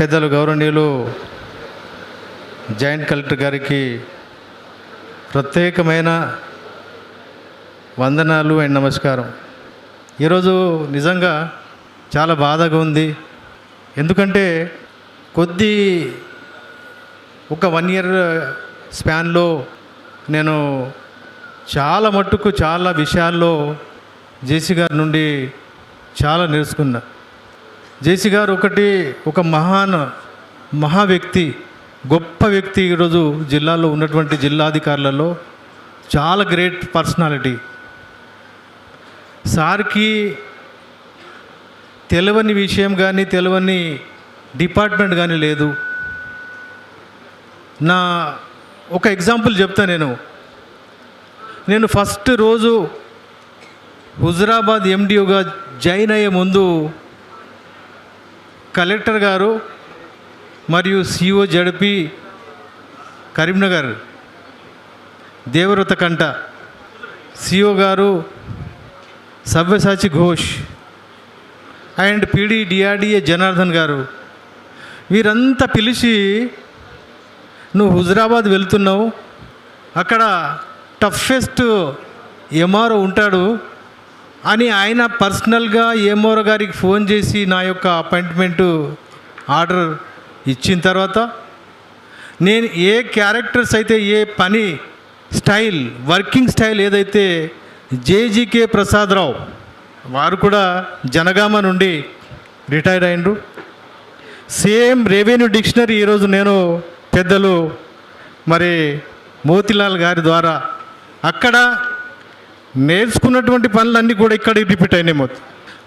పెద్దలు గౌరవనీయులు joint collector గారికి ప్రత్యేకమైన వందనాలు అండ్ నమస్కారం. ఈరోజు నిజంగా చాలా బాధగా ఉంది. ఎందుకంటే కొద్ది ఒక వన్ ఇయర్ స్పాన్లో నేను చాలా మట్టుకు చాలా విషయాల్లో జేసీ గారి నుండి చాలా నేర్చుకున్నా. జేసీ గారు ఒకటి ఒక మహాన్ మహా వ్యక్తి గొప్ప వ్యక్తి ఈరోజు జిల్లాలో ఉన్నటువంటి జిల్లాధికారులలో. చాలా గ్రేట్ పర్సనాలిటీ. సార్కి తెలవని విషయం కానీ తెలవని డిపార్ట్మెంట్ కానీ లేదు. నా ఒక ఎగ్జాంపుల్ చెప్తా నేను. నేను ఫస్ట్ రోజు హుజరాబాద్ ఎండిఓగా జాయిన్ అయ్యే ముందు కలెక్టర్ గారు మరియు సిఓ జడిపి కరీంనగర్ దేవరత కంట సిఓ గారు Savyasachi Ghosh and PD D R D A Janardhan గారు. వీరంతా పిలిచి నువ్వు హుజరాబాద్ వెళ్తున్నావు. అక్కడ టఫెస్ట్ ఎంఆర్ఓ ఉంటాడు. అని ఆయన పర్సనల్గా ఏమోర గారికి ఫోన్ చేసి నా యొక్క అపాయింట్మెంటు ఆర్డర్ ఇచ్చిన తర్వాత నేను ఏ క్యారెక్టర్స్ అయితే ఏ పని స్టైల్ వర్కింగ్ స్టైల్ ఏదైతే జేజీకే ప్రసాదరావు వారు కూడా జనగామ నుండి రిటైర్ అయిండ్రు సేమ్ రెవెన్యూ డిక్షనరీ ఈరోజు నేను పెద్దలు మరి మోతిలాల్ గారి ద్వారా అక్కడ నేర్చుకున్నటువంటి పనులన్నీ కూడా ఇక్కడ రిపీట్ అయినాయి మొత్తం.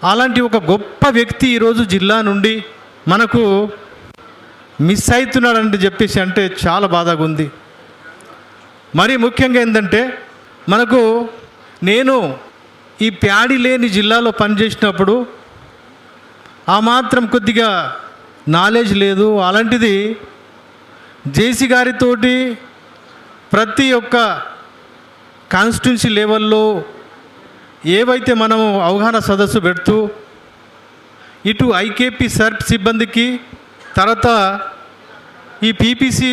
అలాంటి ఒక గొప్ప వ్యక్తి ఈరోజు జిల్లా నుండి మనకు మిస్ అవుతున్నాడని చెప్పేసి అంటే చాలా బాధగా ఉంది. మరి ముఖ్యంగా ఏంటంటే మనకు నేను ఈ ప్యాడి లేని జిల్లాలో పనిచేసినప్పుడు ఆ మాత్రం కొద్దిగా నాలెడ్జ్ లేదు. అలాంటిది జేసీ గారితోటి ప్రతి ఒక్క కాన్స్టిట్యున్సీ లెవెల్లో ఏవైతే మనము అవగాహన సదస్సు పెడుతూ ఇటు ఐకేపీ సర్ప్ సిబ్బందికి తర్వాత ఈ పీపీసీ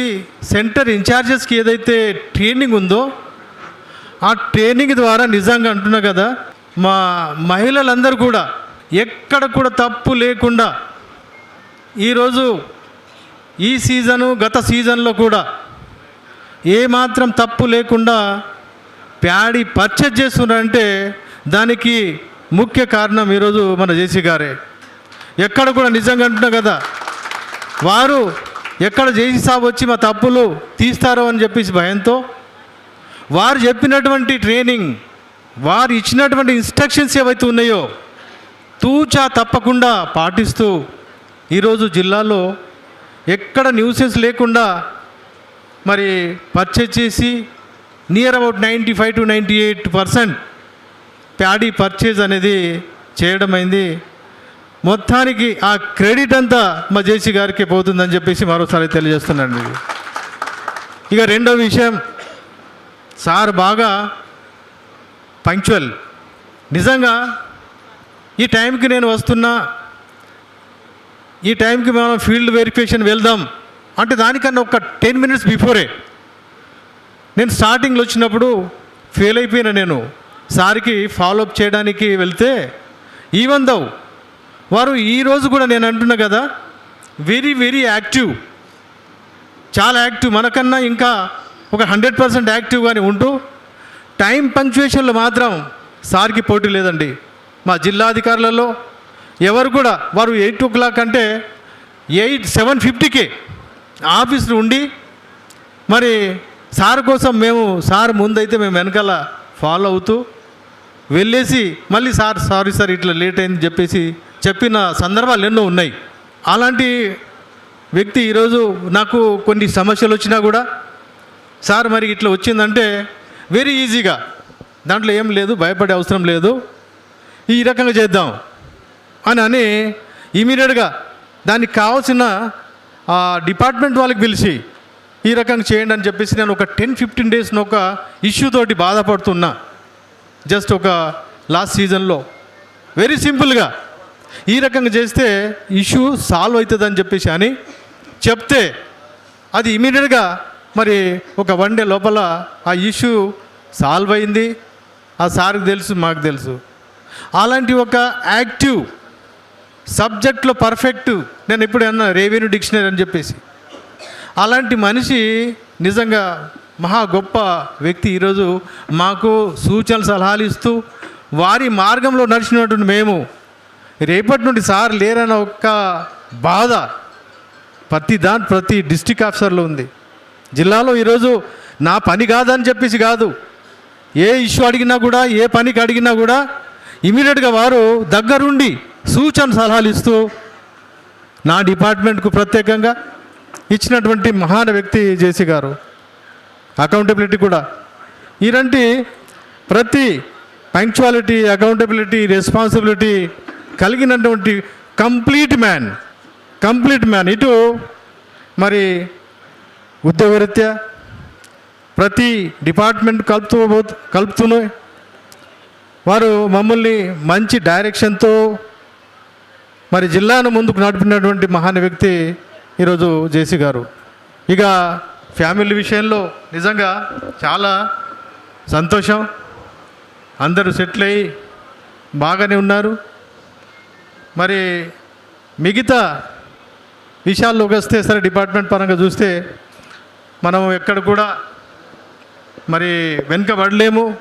సెంటర్ ఇన్ఛార్జెస్కి ఏదైతే ట్రైనింగ్ ఉందో ఆ ట్రైనింగ్ ద్వారా నిజంగా అంటున్నా కదా మా మహిళలందరూ కూడా ఎక్కడ కూడా తప్పు లేకుండా ఈరోజు ఈ సీజను గత సీజన్లో కూడా ఏమాత్రం తప్పు లేకుండా ప్యాడీ పర్చేజ్ చేస్తున్నారంటే దానికి ముఖ్య కారణం ఈరోజు మన జేసీ గారే. ఎక్కడ కూడా నిజంగా అంటున్నాం కదా వారు ఎక్కడ జేసీ సాబ్ వచ్చి మా తప్పులు తీస్తారో అని చెప్పేసి భయంతో వారు చెప్పినటువంటి ట్రైనింగ్ వారు ఇచ్చినటువంటి ఇన్స్ట్రక్షన్స్ ఏవైతే ఉన్నాయో తూచా తప్పకుండా పాటిస్తూ ఈరోజు జిల్లాలో ఎక్కడ న్యూసెన్స్ లేకుండా మరి పర్చేజ్ చేసి near about ninety five to ninety eight percent paddy purchase అనేది చేయడం అయింది. మొత్తానికి ఆ క్రెడిట్ అంతా మా జేసీ గారికి పోతుందని చెప్పేసి మరోసారి తెలియజేస్తున్నాను ఇక రెండో విషయం సార్ బాగా పంక్చువల్ నిజంగా ఈ టైంకి నేను వస్తున్నా ఈ టైంకి మనం ఫీల్డ్ వెరిఫికేషన్ వెళ్దాం అంటే దానికన్నా ఒక టెన్ మినిట్స్ బిఫోరే నేను స్టార్టింగ్లో వచ్చినప్పుడు ఫెయిల్ అయిపోయినా నేను. సార్కి ఫాలోఅప్ చేయడానికి వెళ్తే ఈవెన్ దౌ వారు ఈరోజు కూడా నేను అంటున్నా కదా వెరీ వెరీ యాక్టివ్ చాలా యాక్టివ్ మనకన్నా ఇంకా ఒక హండ్రెడ్ పర్సెంట్ యాక్టివ్గానే ఉంటూ టైం పంక్చువేషన్లో మాత్రం సార్కి పోటీ లేదండి. మా జిల్లాధికారులలో ఎవరు కూడా వారు ఎయిట్ ఓ క్లాక్ అంటే ఎయిట్ సెవెన్ ఫిఫ్టీకే ఆఫీసులు ఉండి మరి సార్ కోసం మేము సార్ ముందైతే మేము వెనకాల ఫాలో అవుతూ వెళ్ళేసి మళ్ళీ సార్ సారీ సార్ ఇట్లా లేట్ అయింది చెప్పేసి చెప్పిన సందర్భాలు ఎన్నో ఉన్నాయి. అలాంటి వ్యక్తి ఈరోజు నాకు కొన్ని సమస్యలు వచ్చినా కూడా సార్ మరి ఇట్లా వచ్చిందంటే వెరీ ఈజీగా దాంట్లో ఏం లేదు భయపడే అవసరం లేదు ఈ రకంగా చేద్దాం అని అని ఇమీడియట్గా దానికి కావాల్సిన డిపార్ట్మెంట్ వాళ్ళకి పిలిచి ఈ రకంగా చేయండి అని చెప్పేసి నేను ఒక టెన్ ఫిఫ్టీన్ డేస్ ఒక ఇష్యూ తోటి బాధపడుతున్నా. జస్ట్ ఒక లాస్ట్ సీజన్లో వెరీ సింపుల్గా ఈ రకంగా చేస్తే ఇష్యూ సాల్వ్ అవుతుందని చెప్పేసి అని చెప్తే అది ఇమీడియట్గా మరి ఒక వన్ డే లోపల ఆ ఇష్యూ సాల్వ్ అయింది. ఆ సార్కి తెలుసు మాకు తెలుసు. అలాంటి ఒక యాక్టివ్ సబ్జెక్ట్లో పర్ఫెక్ట్ నేను ఇప్పుడు అన్న రెవెన్యూ డిక్షనరీ అని చెప్పేసి. అలాంటి మనిషి నిజంగా మహా గొప్ప వ్యక్తి ఈరోజు మాకు సూచనలు సలహాలు ఇస్తూ వారి మార్గంలో నడిచినటువంటి మేము రేపటి నుండి సార్ లేరన్న ఒక్క బాధ ప్రతి దాని ప్రతి డిస్టిక్ ఆఫీసర్లో ఉంది. జిల్లాలో ఈరోజు నా పని కాదని చెప్పేసి కాదు. ఏ ఇష్యూ అడిగినా కూడా ఏ పనికి అడిగినా కూడా ఇమీడియట్గా వారు దగ్గరుండి సూచన సలహాలు ఇస్తూ నా డిపార్ట్మెంట్కు ప్రత్యేకంగా ఇచ్చినటువంటి మహాన్ వ్యక్తి జేసీ గారు. అకౌంటబిలిటీ కూడా. ఇలాంటి ప్రతి పంక్చువాలిటీ అకౌంటబిలిటీ రెస్పాన్సిబిలిటీ కలిగినటువంటి కంప్లీట్ మ్యాన్ కంప్లీట్ మ్యాన్ ఇటు మరి ఉద్యోగరీత్యా ప్రతి డిపార్ట్మెంట్ కలుపుతూ కలుపుతూనే వారు మమ్మల్ని మంచి డైరెక్షన్తో మరి జిల్లాను ముందుకు నడిపినటువంటి మహాన్ వ్యక్తి ఈరోజు జేసీ గారు. ఇక ఫ్యామిలీ విషయంలో నిజంగా చాలా సంతోషం. అందరూ సెటిల్ అయ్యి బాగానే ఉన్నారు. మరి మిగతా విషయాల్లోకి వస్తే సరే డిపార్ట్మెంట్ పరంగా చూస్తే మనం ఎక్కడ కూడా మరి వెనుకబడలేము.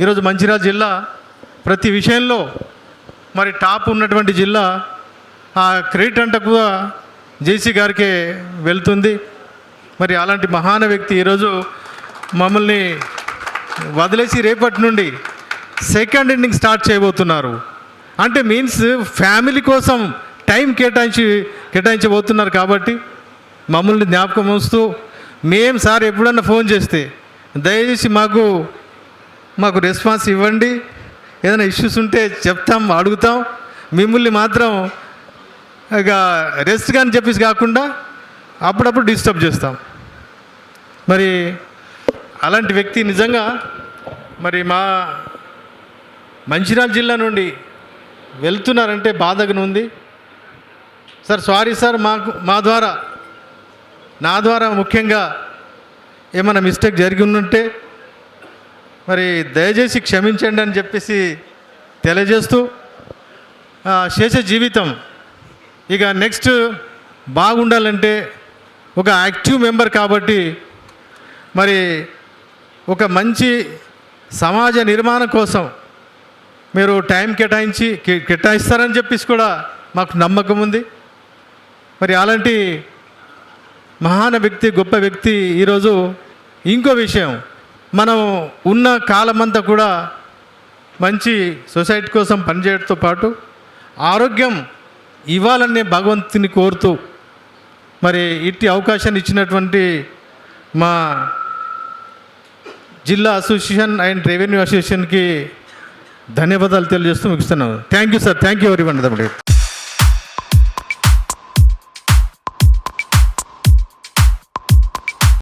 ఈరోజు మంచిర్యాల జిల్లా ప్రతి విషయంలో మరి టాప్ ఉన్నటువంటి జిల్లా ఆ క్రెడిట్ అంటే కూడా జేసీ గారికే వెళ్తుంది. మరి అలాంటి మహాన వ్యక్తి ఈరోజు మమ్మల్ని వదిలేసి రేపటి నుండి సెకండ్ ఇన్నింగ్ స్టార్ట్ చేయబోతున్నారు. అంటే మీన్స్ ఫ్యామిలీ కోసం టైం కేటాయించి కేటాయించబోతున్నారు కాబట్టి మమ్మల్ని జ్ఞాపకం ఉంచుతూ మేం సార్ ఎప్పుడన్నా ఫోన్ చేస్తే దయచేసి మాకు మాకు రెస్పాన్స్ ఇవ్వండి. ఏదైనా ఇష్యూస్ ఉంటే చెప్తాం అడుగుతాం. మిమ్మల్ని మాత్రం ఇక రెస్ట్ కానీ చెప్పేసి కాకుండా అప్పుడప్పుడు డిస్టర్బ్ చేస్తాం. మరి అలాంటి వ్యక్తి నిజంగా మరి మా మంచిర్యాల జిల్లా నుండి వెళ్తున్నారంటే బాధగా ఉంది. సార్ సారీ సార్ మాకు మా ద్వారా నా ద్వారా ముఖ్యంగా ఏమైనా మిస్టేక్ జరిగి ఉంటే మరి దయచేసి క్షమించండి అని చెప్పేసి తెలియజేస్తూ చేసే శేష జీవితం ఇక నెక్స్ట్ బాగుండాలంటే ఒక యాక్టివ్ మెంబర్ కాబట్టి మరి ఒక మంచి సమాజ నిర్మాణం కోసం మీరు టైం కేటాయించి కే- కేటాయిస్తారని చెప్పేసి కూడా మాకు నమ్మకం ఉంది. మరి అలాంటి మహాన వ్యక్తి గొప్ప వ్యక్తి ఈరోజు ఇంకో విషయం. మనం ఉన్న కాలమంతా కూడా మంచి సొసైటీ కోసం పనిచేయడంతో పాటు ఆరోగ్యం ఇవ్వాలని భగవంతుని కోరుతూ మరి ఇట్టి అవకాశాన్ని ఇచ్చినటువంటి మా జిల్లా అసోసియేషన్ అండ్ రెవెన్యూ అసోసియేషన్కి ధన్యవాదాలు తెలియజేస్తూ ముగిస్తున్నాను. Thank you sir. Thank you ఎవరి వన్